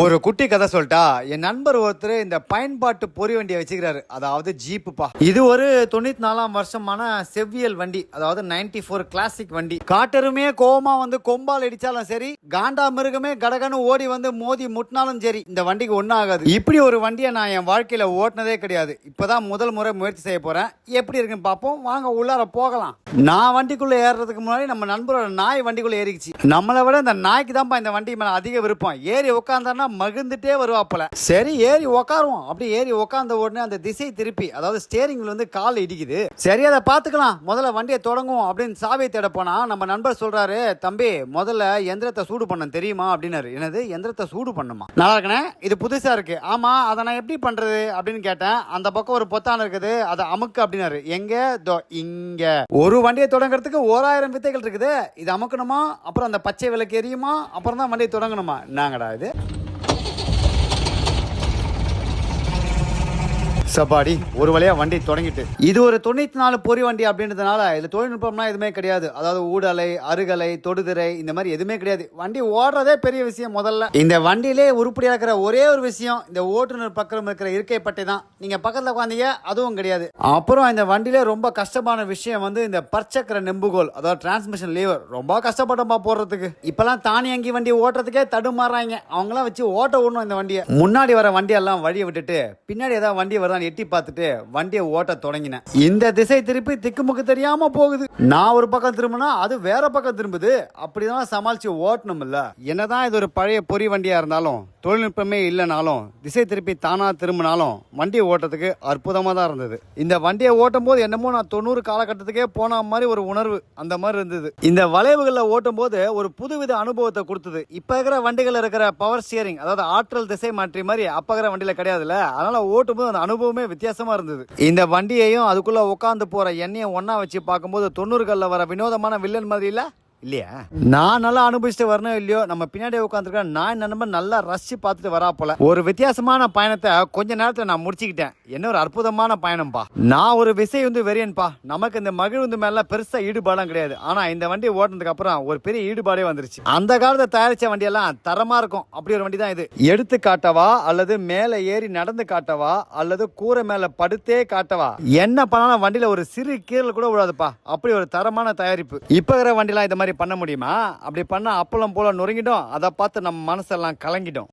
ஒரு குட்டி கதை சொல்லிட்டா என் நண்பர் ஒருத்தர் இந்த பயன்பாட்டு பொறி வண்டியை வச்சுக்கிறாரு. அதாவது ஜீப்புப்பா. இது ஒரு தொண்ணூத்தி நாலாம் வருஷமான செவ்வியல் வண்டி. அதாவது 94 ஃபோர் கிளாசிக் வண்டி. காட்டெருமையே கோவமா வந்து கொம்பால் அடிச்சாலும் சரி காண்டா மிருகமே கடகன்னு ஓடி வந்து மோதி முட்டினாலும் சரி இந்த வண்டிக்கு ஒன்றும் ஆகாது இப்படி ஒரு வண்டியை நான் என் வாழ்க்கையில ஓட்டினதே கிடையாது. இப்பதான் முதல் முறை முயற்சி செய்ய போறேன். எப்படி இருக்குன்னு பார்ப்போம். வாங்க உள்ளார போகலாம். நான் வண்டிக்குள்ள ஏறுறதுக்கு முன்னாடி நம்ம நண்பரோட நாய் வண்டிக்குள்ள ஏறிக்குச்சு. நம்மளை விட இந்த நாய்க்கு தான்ப்பா இந்த வண்டி மேல அதிக விருப்பம். ஏறி உட்காந்தான்னா மகிழ்ந்துட்டே வருவாப்புல சரி ஏறி உட்காருவோம் அப்படி ஏறி உட்காந்த உடனே அந்த திசை திருப்பி அதாவது ஸ்டேரிங்ல வந்து கால் இடிக்குது. சரி அதை பார்த்துக்கலாம். முதல்ல வண்டியை தொடங்குவோம் அப்படின்னு சாவியை தேட போனா நம்ம நண்பர் சொல்றாரு தம்பி முதல்ல எந்திரத்தை சூடு பண்ண தெரியுமா? அப்படின்னாரு. என்னது? எந்திரத்தை சூடு பண்ணுமா? நல்லா இருக்கனே இது புதுசா இருக்கு. ஆமா அதை நான் எப்படி பண்றது? அப்படின்னு கேட்டேன். அந்த பக்கம் ஒரு பொத்தான இருக்குது. அதை அமுக்கு அப்படின்னாரு. எங்க? தோ இங்க. ஒரு வண்டியை தொடங்குறதுக்கு ஓராயிரம் வித்தைகள் இருக்குது. இது அமுக்கணுமா? அப்புறம் அந்த பச்சை விளக்கு எரியுமா? அப்புறம் தான் வண்டியை தொடங்கணுமா? நாங்கடா இது. சப்பாடி ஒரு வழியாக வண்டி தொடங்கிட்டு. இது ஒரு தொண்ணூற்றி நாலு பொறி வண்டி அப்படின்றதுனால இதில் தொழில்நுட்பம்லாம் எதுவுமே கிடையாது. அதாவது ஊடலை அருகலை தொடுதிரை இந்த மாதிரி எதுவுமே கிடையாது. வண்டி ஓடுறதே பெரிய விஷயம் முதல்ல. இந்த வண்டியிலே உருப்படியாக இருக்கிற ஒரே ஒரு விஷயம் இந்த ஓட்டுநர் பக்கம் இருக்கிற இருக்கை பட்டை தான். நீங்கள் பக்கத்தில் உட்காந்தீங்க அதுவும் கிடையாது. அப்புறம் இந்த வண்டியிலே ரொம்ப கஷ்டமான விஷயம் வந்து இந்த பற்சக்கர நெம்புகோல் அதாவது டிரான்ஸ்மிஷன் லீவர் ரொம்ப கஷ்டப்பட்டோம்பா போடுறதுக்கு. இப்பெல்லாம் தானியங்கி வண்டி ஓட்டுறதுக்கே தடுமாறுறாங்க அவங்களாம் வச்சு ஓட்ட விடணும் இந்த வண்டியை. முன்னாடி வர வண்டியெல்லாம் வழியை விட்டுட்டு பின்னாடி ஏதாவது வண்டி வருதான்னு எட்டி பார்த்துட்டு வண்டியை ஓட்ட தொடங்கினேன். இந்த திசை திருப்பி திக்குமுக்கு தெரியாம போகுது. நான் ஒரு பக்கம் திரும்பினா அது வேற பக்கம் திரும்புது. அப்படிதான் சமாளிச்சு ஓட்டணும் இல்ல என்னதான் இது ஒரு பழைய பொறி வண்டியா இருந்தாலும். தொழில்நுட்பமே இல்லைனாலும் திசை திருப்பி தானாக திரும்பினாலும் வண்டியை ஓட்டுறதுக்கு அற்புதமாக தான் இருந்தது. இந்த வண்டியை ஓட்டும் போது என்னமோ நான் தொண்ணூறு காலகட்டத்துக்கே போன மாதிரி ஒரு உணர்வு அந்த மாதிரி இருந்தது. இந்த வளைவுகளில் ஓட்டும் போது ஒரு புதுவித அனுபவத்தை கொடுத்தது. இப்போ இருக்கிற வண்டிகள் இருக்கிற பவர் ஸ்டியரிங் அதாவது ஆற்றல் திசை மாற்றி மாதிரி அப்போ இருக்கிற வண்டியில் கிடையாதுல்ல. அதனால் ஓட்டும் போது அந்த அனுபவமே வித்தியாசமாக இருந்தது. இந்த வண்டியையும் அதுக்குள்ளே உட்காந்து போகிற எண்ணெயை ஒன்றா வச்சு பார்க்கும்போது தொண்ணூறுகளில் வர வினோதமான வில்லன் மாதிரி இல்லை? இல்லையா? நான் நல்லா அனுபவிச்சுட்டு வரணும் இல்லையோ நம்ம பின்னாடி உட்காந்துருக்கேன் நான் நண்பன் நல்லா ரசிச்சு பார்த்துட்டு வரா போல. ஒரு வித்தியாசமான பயணத்தை கொஞ்ச நேரத்தில் நான் முடிச்சுக்கிட்டேன். என்ன ஒரு அற்புதமான பயணம்ப்பா நான் ஒரு விசை வந்து வெறியன்பா. நமக்கு இந்த மகிழ்ந்து மேல பெருசா ஈடுபாடும் கிடையாது. ஆனா இந்த வண்டி ஓட்டினதுக்கு அப்புறம் ஒரு பெரிய ஈடுபாடே வந்துருச்சு. அந்த காலத்தை தயாரிச்ச வண்டியெல்லாம் தரமா இருக்கும். அப்படி ஒரு வண்டி தான் இது. எடுத்து காட்டவா அல்லது மேலே ஏறி நடந்து காட்டவா அல்லது கூரை மேல படுத்தே காட்டவா? என்ன பண்ணாலும் வண்டியில ஒரு சிறு கீரல் கூட விடாதுப்பா அப்படி ஒரு தரமான தயாரிப்பு. இப்ப இருக்கிற வண்டிலாம் இந்த மாதிரி பண்ண முடியுமா? அப்படி பண்ணா அப்பளம் போல நொறுங்கிடும். அதை பார்த்து நம்ம மனசெல்லாம் கலங்கிடும்.